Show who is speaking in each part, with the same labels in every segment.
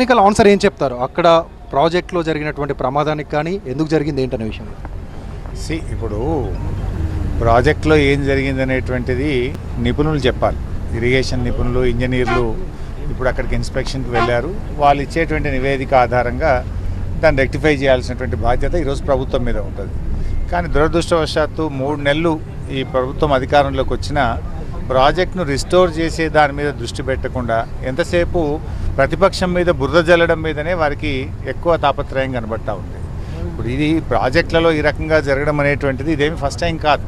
Speaker 1: Technical answer ఏం చెప్తారు? అక్కడ ప్రాజెక్ట్లో జరిగినటువంటి ప్రమాదానికి కానీ ఎందుకు జరిగింది ఏంటనే విషయం?
Speaker 2: సి ఇప్పుడు ప్రాజెక్ట్లో ఏం జరిగింది అనేటువంటిది నిపుణులు చెప్పాలి. ఇరిగేషన్ నిపుణులు ఇంజనీర్లు ఇప్పుడు అక్కడికి ఇన్స్పెక్షన్కి వెళ్ళారు. వాళ్ళు ఇచ్చేటువంటి నివేదిక ఆధారంగా దాన్ని రెక్టిఫై చేయాల్సినటువంటి బాధ్యత ఈరోజు ప్రభుత్వం మీద ఉంటుంది. కానీ దురదృష్టవశాత్తు మూడు నెలలు ఈ ప్రభుత్వం అధికారంలోకి వచ్చిన ప్రాజెక్ట్ను రిస్టోర్ చేసే దాని మీద దృష్టి పెట్టకుండా ఎంతసేపు ప్రతిపక్షం మీద బురద జల్లడం మీదనే వారికి ఎక్కువ తాపత్రయం కనబడతా ఉంది. ఇప్పుడు ఇది ప్రాజెక్టులలో ఈ రకంగా జరగడం అనేటువంటిది ఇదేమి ఫస్ట్ టైం కాదు.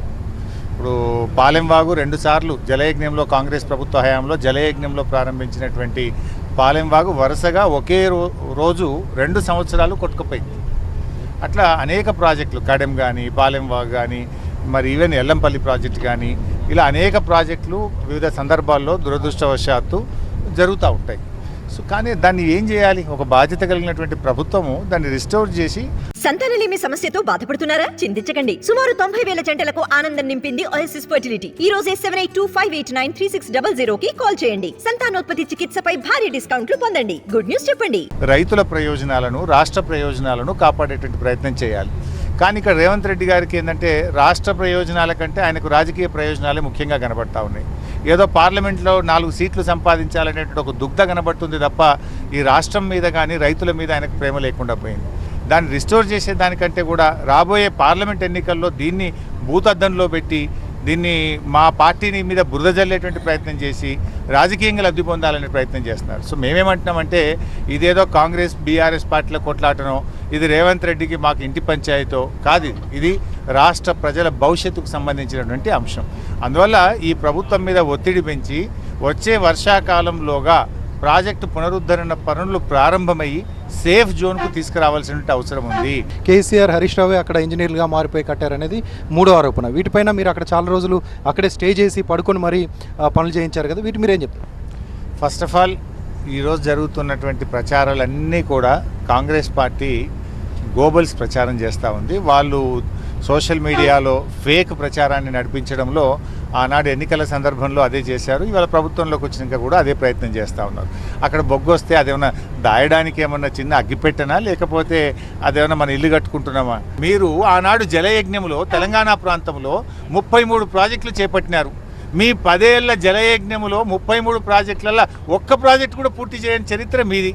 Speaker 2: ఇప్పుడు పాలెంవాగు రెండు సార్లు జలయజ్ఞంలో కాంగ్రెస్ ప్రభుత్వ హయాంలో జలయజ్ఞంలో ప్రారంభించినటువంటి పాలెంవాగు వరుసగా ఒకే రో రోజు రెండు సంవత్సరాలు కొట్టుకుపోయింది. అట్లా అనేక ప్రాజెక్టులు కడెం కానీ పాలెంవాగు కానీ మరి ఈవెన్ ఎల్లంపల్లి ప్రాజెక్ట్ కానీ ఇలా అనేక ప్రాజెక్టులు వివిధ సందర్భాల్లో దురదృష్టవశాత్తు జరుగుతూ ఉంటాయి. సో కానీ దాన్ని ఏం చేయాలి? ఒక బాధ్యత కలిగినటువంటి ప్రభుత్వము దాన్ని రిస్టోర్ చేసి
Speaker 3: సంతానలేమి సమస్యతో బాధపడుతున్నారా? చింతించకండి. సుమారు తొంభై వేల జంటలకు ఆనందం నింపింది ఓఎస్ఎస్ ఫర్టిలిటీ ఈ రోజే seven eight two five eight nine three six double zero కి కాల్ చేయండి. సంతానోత్పత్తి చికిత్సపై భారీ డిస్కౌంట్లు పొందండి. గుడ్ న్యూస్ చెప్పండి.
Speaker 2: రైతుల ప్రయోజనాలను రాష్ట్ర ప్రయోజనాలను కాపాడేటువంటి ప్రయత్నం చేయాలి. కానీ ఇక్కడ రేవంత్ రెడ్డి గారికి ఏంటంటే రాష్ట్ర ప్రయోజనాల కంటే ఆయనకు రాజకీయ ప్రయోజనాలే ముఖ్యంగా కనబడతా ఉన్నాయి. ఏదో పార్లమెంట్లో నాలుగు సీట్లు సంపాదించాలనేటువంటి ఒక దుగ్ధ కనబడుతుంది తప్ప ఈ రాష్ట్రం మీద కానీ రైతుల మీద ఆయనకు ప్రేమ లేకుండా పోయింది. దాన్ని రిస్టోర్ చేసే దానికంటే కూడా రాబోయే పార్లమెంట్ ఎన్నికల్లో దీన్ని భూతద్దంలో పెట్టి దీన్ని మా పార్టీని మీద బురద జల్లేటువంటి ప్రయత్నం చేసి రాజకీయంగా లబ్ధి పొందాలనే ప్రయత్నం చేస్తున్నారు. సో మేమేమంటున్నామంటే ఇదేదో కాంగ్రెస్ బీఆర్ఎస్ పార్టీల కొట్లాటనో ఇది రేవంత్ రెడ్డికి మాకు ఇంటి పంచాయతో కాదు ఇది. రాష్ట్ర ప్రజల భవిష్యత్తుకు సంబంధించినటువంటి అంశం. అందువల్ల ఈ ప్రభుత్వం మీద ఒత్తిడి పెంచి వచ్చే వర్షాకాలంలోగా ప్రాజెక్టు పునరుద్ధరణ పనులు ప్రారంభమయ్యి సేఫ్ జోన్కు తీసుకురావాల్సిన అవసరం ఉంది.
Speaker 1: కేసీఆర్ హరీష్ రావే అక్కడ ఇంజనీర్లుగా మారిపోయి కట్టారనేది మూడో ఆరోపణ. వీటిపైన మీరు అక్కడ చాలా రోజులు అక్కడే స్టే చేసి పడుకొని మరీ పనులు చేయించారు కదా వీటి మీరేం చెప్తారు?
Speaker 2: ఫస్ట్ ఆఫ్ ఆల్ ఈరోజు జరుగుతున్నటువంటి ప్రచారాలన్నీ కూడా కాంగ్రెస్ పార్టీ గోబల్స్ ప్రచారం చేస్తూ ఉంది. వాళ్ళు సోషల్ మీడియాలో ఫేక్ ప్రచారాన్ని నడిపించడంలో ఆనాడు ఎన్నికల సందర్భంలో అదే చేశారు. ఇవాళ ప్రభుత్వంలోకి వచ్చినాక కూడా అదే ప్రయత్నం చేస్తూ ఉన్నారు. అక్కడ బొగ్గు వస్తే అదేమన్నా దాయడానికి ఏమన్నా చిన్న అగ్గిపెట్టనా? లేకపోతే అదేమన్నా మన ఇల్లు కట్టుకుంటున్నామా? మీరు ఆనాడు జలయజ్ఞంలో తెలంగాణ ప్రాంతంలో ముప్పై మూడు ప్రాజెక్టులు చేపట్టినారు. మీ పదేళ్ళ జలయజ్ఞములో ముప్పై మూడు ప్రాజెక్టులలో ఒక్క ప్రాజెక్ట్ కూడా పూర్తి చేయని చరిత్ర మీది.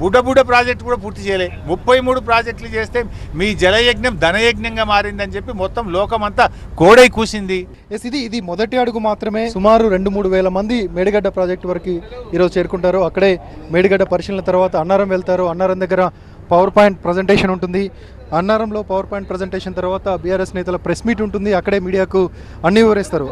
Speaker 2: బుడబుడ ప్రాజెక్ట్ కూడా పూర్తి చేయలే. ముప్పై మూడు ప్రాజెక్టులు చేస్తే మీ జలయజ్ఞం ధనయజ్ఞంగా మారిందని చెప్పి మొత్తం లోకమంతా కోడై కూసింది.
Speaker 1: ఇది ఇది మొదటి అడుగు మాత్రమే. సుమారు రెండు మూడు వేల మంది మేడిగడ్డ ప్రాజెక్టు వరకు ఈరోజు చేరుకుంటారు. అక్కడే మేడిగడ్డ పరిశీలన తర్వాత అన్నారం వెళ్తారు. అన్నారం దగ్గర పవర్ పాయింట్ ప్రజెంటేషన్ ఉంటుంది. అన్నారంలో పవర్ పాయింట్ ప్రజెంటేషన్ తర్వాత బీఆర్ఎస్ నేతల ప్రెస్ మీట్ ఉంటుంది. అక్కడే మీడియాకు అన్ని వివరిస్తారు.